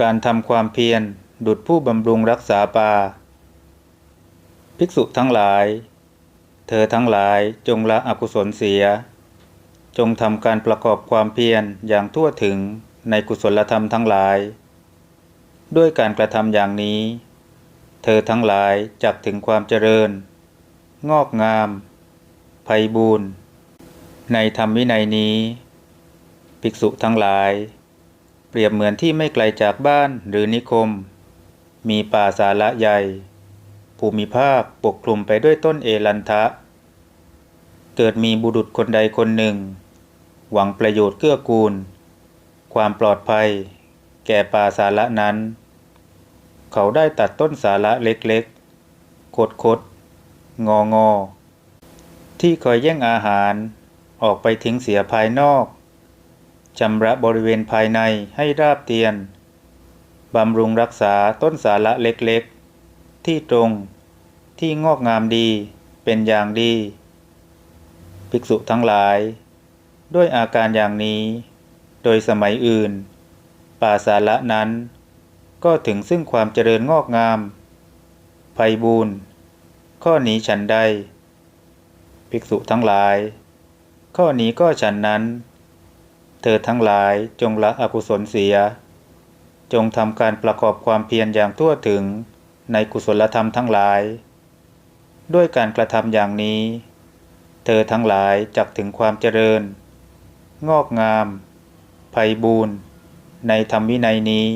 การทำความเพียร ดุจผู้บำรุงรักษาป่า ภิกษุทั้งหลาย เธอทั้งหลายจงละอกุศลเสีย จงทำการประกอบความเพียรอย่างทั่วถึงในกุศลธรรมทั้งหลาย ด้วยการกระทำอย่างนี้ เธอทั้งหลายจักถึงความเจริญ งอกงามไพบูรณ์ในธรรมวินัยนี้ ภิกษุทั้งหลาย เปรียบเหมือนที่ไม่ไกลจากบ้านหรือนิคม มีป่าสาระใหญ่ ภูมิภาคปกคลุมไปด้วยต้นเอลันทะ เกิดมีบุรุษคนใดคนหนึ่ง หวังประโยชน์เกื้อกูล ความปลอดภัย แก่ป่าสาระนั้น เขาได้ตัดต้นสาระเล็กๆ คดคดงองอที่คอยแย่งอาหารออกไปทิ้งเสียภายนอก ชำระบริเวณภายในให้ราบเตียน บำรุงรักษาต้นสาระเล็กๆ ที่ตรงที่งอกงามดีเป็นอย่างดี ภิกษุทั้งหลาย ด้วยอาการอย่างนี้ โดยสมัยอื่น ป่าสาระนั้น ก็ถึงซึ่งความเจริญงอกงามไพบูรณ์ข้อนี้ฉันใด ภิกษุทั้งหลาย ข้อนี้ก็ฉันนั้น เธอทั้งหลายจงละอกุศลเสีย จงทำการประกอบความเพียรอย่างทั่วถึงในกุศลธรรมทั้งหลาย ด้วยการกระทำอย่างนี้ เธอทั้งหลายจักถึงความเจริญ งอกงามไพบูรณ์ในธรรมวินัยนี้